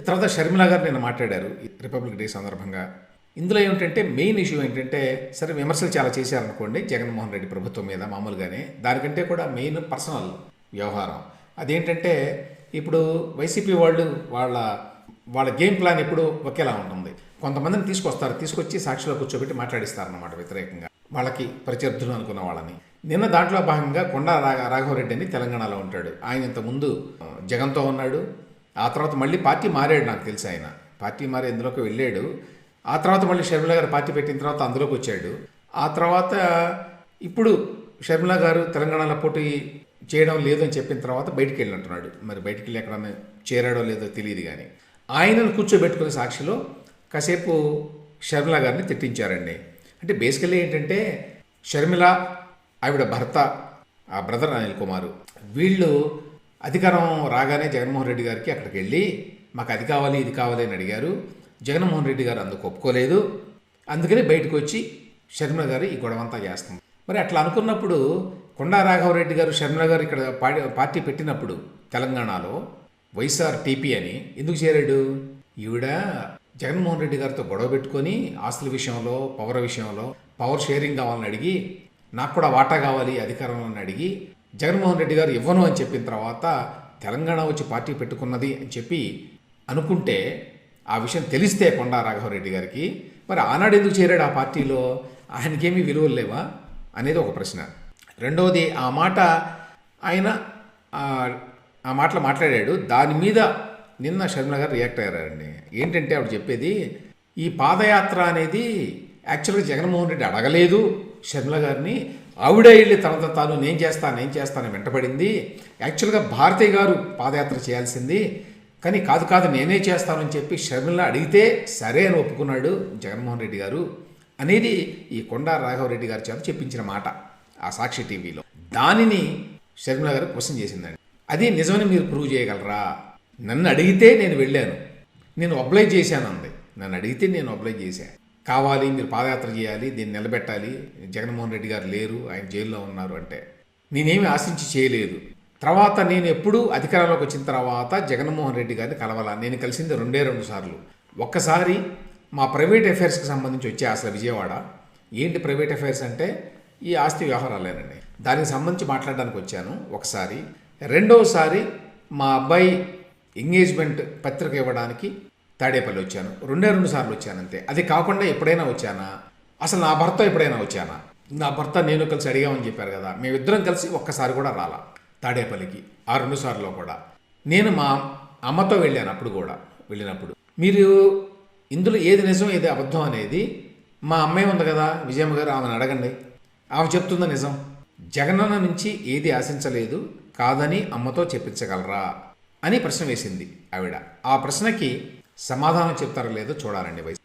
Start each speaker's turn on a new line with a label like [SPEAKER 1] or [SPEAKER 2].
[SPEAKER 1] తర్వాత షర్మిల గారు నేను మాట్లాడారు ఈ రిపబ్లిక్ డే సందర్భంగా. ఇందులో ఏమిటంటే మెయిన్ ఇష్యూ ఏంటంటే సరే విమర్శలు చాలా చేశారనుకోండి జగన్మోహన్ రెడ్డి ప్రభుత్వం మీద మామూలుగానే దానికంటే కూడా మెయిన్ పర్సనల్ వ్యవహారం. అదేంటంటే ఇప్పుడు వైసీపీ వాళ్ళు వాళ్ళ వాళ్ళ గేమ్ ప్లాన్ ఎప్పుడు ఒకేలా ఉంటుంది. కొంతమందిని తీసుకొస్తారు తీసుకొచ్చి సాక్షిలో కూర్చోబెట్టి మాట్లాడిస్తారన్నమాట వ్యతిరేకంగా. వాళ్ళకి ప్రత్యర్థులు అనుకున్న వాళ్ళని. నిన్న దాంట్లో భాగంగా కొండా రా రాఘవరెడ్డి అని తెలంగాణలో ఉంటాడు. ఆయన ఇంతకుముందు జగన్తో ఉన్నాడు. ఆ తర్వాత మళ్ళీ పార్టీ మారాడు నాకు తెలిసి ఆయన. పార్టీ మారి ఇందులోకి వెళ్ళాడు. ఆ తర్వాత మళ్ళీ షర్మిల గారు పార్టీ పెట్టిన తర్వాత అందులోకి వచ్చాడు. ఆ తర్వాత ఇప్పుడు షర్మిల గారు తెలంగాణలో పోటీ చేయడం లేదు అని చెప్పిన తర్వాత బయటికి వెళ్ళి అంటున్నాడు మరి బయటికి వెళ్ళి ఎక్కడన్నా చేరాడో లేదో తెలియదు కానీ. ఆయనను కూర్చోబెట్టుకునే సాక్షిలో కాసేపు షర్మిల గారిని తిట్టించారండి. అంటే బేసికల్లీ ఏంటంటే షర్మిల ఆవిడ భర్త ఆ బ్రదర్ అనిల్ కుమారు వీళ్ళు అధికారం రాగానే జగన్మోహన్ రెడ్డి గారికి అక్కడికి వెళ్ళి మాకు అది కావాలి ఇది కావాలి అని అడిగారు. జగన్మోహన్ రెడ్డి గారు అందుకు ఒప్పుకోలేదు. అందుకని బయటకు వచ్చి షర్మిల గారు ఈ గొడవంతా చేస్తుంది మరి అట్లా అనుకున్నప్పుడు కొండా రాఘవరెడ్డి గారు షర్మిల గారు ఇక్కడ పార్టీ పెట్టినప్పుడు తెలంగాణలో వైఎస్ఆర్ టీపీ అని ఎందుకు చేరాడు? ఈవిడ జగన్మోహన్ రెడ్డి గారితో గొడవ పెట్టుకొని ఆస్తుల విషయంలో పవర్ విషయంలో పవర్ షేరింగ్ కావాలని అడిగి నాకు కూడా వాటా కావాలి అధికారంలో అని అడిగి జగన్మోహన్ రెడ్డి గారు ఇవ్వను అని చెప్పిన తర్వాత తెలంగాణ వచ్చి పార్టీ పెట్టుకున్నది అని చెప్పి అనుకుంటే ఆ విషయం తెలిస్తే కొండా రాఘవరెడ్డి గారికి మరి ఆనాడు ఎందుకు చేరాడు ఆ పార్టీలో? ఆయనకేమీ విలువలు లేవా? అనేది ఒక ప్రశ్న. రెండవది ఆ మాట ఆయన ఆ, మాటలు మాట్లాడాడు దాని మీద నిన్న షర్మిల గారు రియాక్ట్ అయ్యారండి. ఏంటంటే ఆవిడ చెప్పేది ఈ పాదయాత్ర అనేది యాక్చువల్గా జగన్మోహన్ రెడ్డి అడగలేదు. షర్మిల గారిని ఆవిడే వెళ్ళి తనతో తాను నేను చేస్తాను నేను చేస్తాను వెంటబడింది. యాక్చువల్గా భారతి గారు పాదయాత్ర చేయాల్సింది. కానీ కాదు కాదు నేనే చేస్తానని చెప్పి షర్మిల అడిగితే సరే అని ఒప్పుకున్నాడు జగన్మోహన్ రెడ్డి గారు అనేది ఈ కొండా రాఘవరెడ్డి గారి చేత చెప్పించిన మాట ఆ సాక్షి టీవీలో. దానిని షర్మిల గారు క్వశ్చన్ చేసిందండి. అది నిజమని మీరు ప్రూవ్ చేయగలరా? నన్ను అడిగితే నేను వెళ్ళాను. నేను అప్లై చేశాను అంది. నన్ను అడిగితే నేను అప్లై చేశాను. కావాలి మీరు పాదయాత్ర చేయాలి దీన్ని నిలబెట్టాలి. జగన్మోహన్ రెడ్డి గారు లేరు ఆయన జైల్లో ఉన్నారు అంటే. నేనేమి ఆశించి చేయలేదు. తర్వాత నేను ఎప్పుడు అధికారంలోకి వచ్చిన తర్వాత జగన్మోహన్ రెడ్డి గారిని కలవాలా? నేను కలిసింది రెండే రెండు సార్లు. ఒక్కసారి మా ప్రైవేట్ అఫైర్స్కి సంబంధించి వచ్చే అసలు విజయవాడ. ఏంటి ప్రైవేట్ అఫైర్స్ అంటే? ఈ ఆస్తి వ్యవహారాలేనండి. దానికి సంబంధించి మాట్లాడడానికి వచ్చాను ఒకసారి. రెండవసారి మా అబ్బాయి ఎంగేజ్మెంట్ పత్రిక ఇవ్వడానికి తాడేపల్లి వచ్చాను. రెండే రెండు సార్లు వచ్చాను అంతే. అది కాకుండా ఎప్పుడైనా వచ్చానా? అసలు నా భర్త ఎప్పుడైనా వచ్చానా? నా భర్త నేను కలిసి అడిగామని చెప్పారు కదా మేమిద్దరం కలిసి ఒక్కసారి కూడా రాలా తాడేపల్లికి ఆ రెండు సార్లు కూడా. నేను మా అమ్మతో వెళ్ళాను అప్పుడు కూడా వెళ్ళినప్పుడు. మీరు ఇందులో ఏది నిజం ఏది అబద్ధం అనేది మా అమ్మాయి ఉంది కదా విజయమ్మ గారు ఆమెను అడగండి. ఆమె చెప్తుందా నిజం? జగనన్న నుంచి ఏది ఆశించలేదు కాదని అమ్మతో చెప్పించగలరా? అని ప్రశ్న వేసింది ఆవిడ. ఆ ప్రశ్నకి సమాధానం చెప్తారో లేదో చూడాలండి వయసు